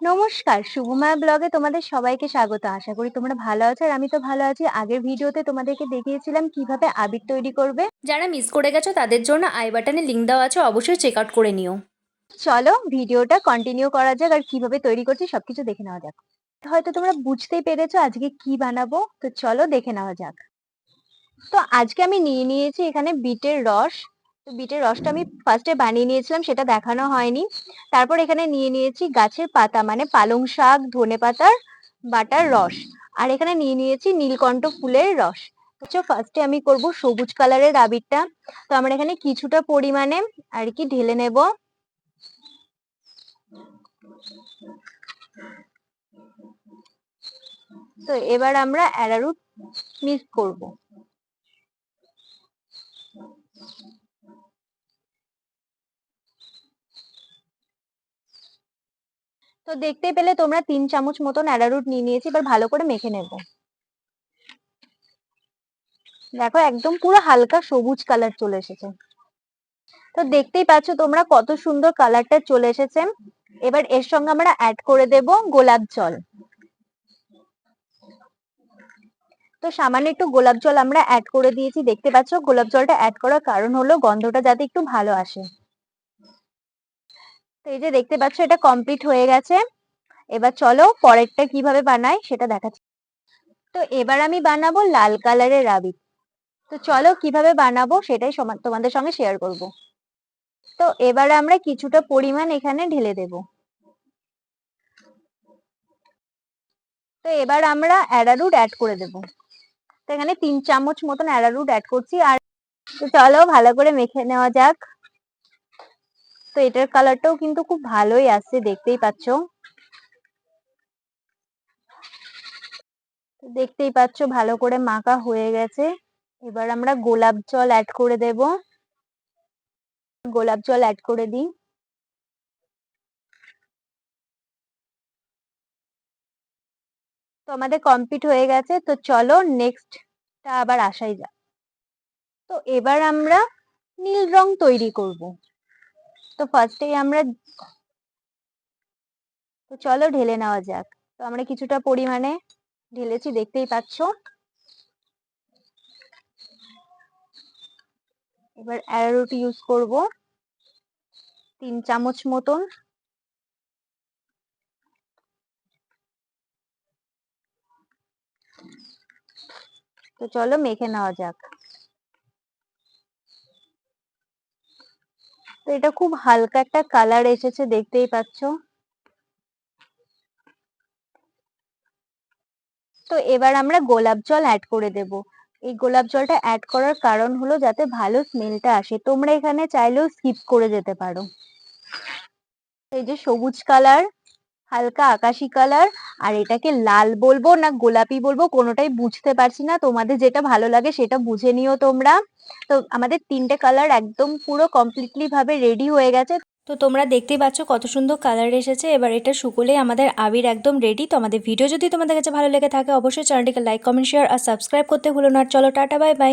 নমস্কার শুভমা ব্লগে তোমাদের সবাইকে স্বাগত। আশা করি তোমরা ভালো আছো আর আমি তো ভালো আছি। আগের ভিডিওতে তোমাদেরকে দেখিয়েছিলাম কীভাবে আবির তৈরি করবে। যারা মিস করে গেছো তাদের জন্য আই বাটনে লিঙ্ক দেওয়া আছে অবশ্যই চেক আউট করে নিও। চলো ভিডিওটা কন্টিনিউ করা যাক আর কীভাবে তৈরি করছি সবকিছু দেখে নেওয়া যাক। হয়তো তোমরা বুঝতেই পেরেছ আজকে কি বানাবো তো চলো দেখে নেওয়া যাক। তো আজকে আমি নিয়ে নিয়েছি এখানে বিটের রস তো বিটের রসটা আমি ফার্স্টে বানিয়ে নিয়েছিলাম, সেটা দেখানো হয়নি। তারপর এখানে নিয়ে নিয়েছি গাছের পাতা মানে পালং শাক, ধনে পাতার বাটার রস। আর এখানে নিয়ে নিয়েছি নীলকণ্ঠ ফুলের রস। তো ফার্স্টে আমি করব সবুজ কালারের আবিরটা। তো আমরা এখানে কিছুটা পরিমাণে আর কি ঢেলে নেব। তো এবার আমরা অ্যারারুট মিক্স করব। তো দেখতে পেলে তোমরা তিন চামচ মতন অ্যারারুট নিয়ে নিয়েছি, এবার ভালো করে মেখে নেব। দেখো একদম পুরো হালকা সবুজ কালার চলে এসেছে। তো দেখতেই পাচ্ছ তোমরা কত সুন্দর কালারটা চলে এসেছে। এবার এর সঙ্গে আমরা অ্যাড করে দেব গোলাপ জল। তো সামান্য একটু গোলাপ জল আমরা অ্যাড করে দিয়েছি। দেখতে পাচ্ছ গোলাপ জলটা অ্যাড করার কারণ হলো গন্ধটা যাতে একটু ভালো আসে। এই যে দেখতে পাচ্ছ, এটা কমপ্লিট হয়ে গেছে। এবার চলো পরেরটা কীভাবে বানায় সেটা দেখাচ্ছি। তো এবার আমি বানাবো লাল কালারের রাবি। তো চলো কীভাবে বানাবো সেটাই তোমাদের সঙ্গে শেয়ার করব। তো এবার আমরা কিছুটা পরিমাণ এখানে ঢেলে দেব। তো এবার আমরা অ্যারারুট অ্যাড করে দেব। তো এখানে তিন চামচ মতন অ্যারারুট অ্যাড করছি। আর তো চলো ভালো করে মেখে নেওয়া যাক। তো এটার কালারটাও কিন্তু খুব ভালোই আসছে দেখতেই পাচ্ছ। দেখতেই পাচ্ছ, ভালো করে মাখা হয়ে গেছে। এবার আমরা গোলাপ জল অ্যাড করে দেব। গোলাপ জল অ্যাড করে দিই। তো আমাদের কমপ্লিট হয়ে গেছে। তো চলো নেক্সটটা আবার আসাই যাক। তো এবার আমরা নীল রং তৈরি করব। তো ফার্স্টেই আমরা তো চলো ঢেলে নেওয়া যাক। তো আমরা কিছুটা পরিমাণে ঢেলেছি, দেখতেই পাচ্ছ। এবার অ্যারোট ইউজ করব। তিন চামচ মতন। তো চলো মেখে নেওয়া যাক। তো এটা খুব হালকা একটা কালার এসেছে, দেখতেই পাচ্ছ। তো এবার আমরা গোলাপ জল অ্যাড করে দেব। এই গোলাপ জলটা অ্যাড করার কারণ হলো যাতে ভালো স্মেলটা আসে। তোমরা এখানে চাইলেও স্কিপ করে যেতে পারো। এই যে সবুজ কালার হালকা আকাশি কালার আর এটাকে লাল বলব না গোলাপি বলব, কোনোটাই বুঝতে পারছি না। তোমাদের যেটা ভালো লাগে সেটা বুঝে নিও তোমরা। তো আমাদের তিনটে কালার একদম পুরো কমপ্লিটলি ভাবে রেডি হয়ে গেছে। তো তোমরা দেখতেই পাচ্ছ কত সুন্দর কালার এসেছে। এবার এটা শুকোলে আমাদের আবির একদম রেডি তো আমাদের ভিডিও যদি তোমাদের কাছে ভালো লেগে থাকে, অবশ্যই চ্যানেলটিকে লাইক কমেন্ট শেয়ার আর সাবস্ক্রাইব করতে ভুলো না। চলো, টাটা বাই বাই বাই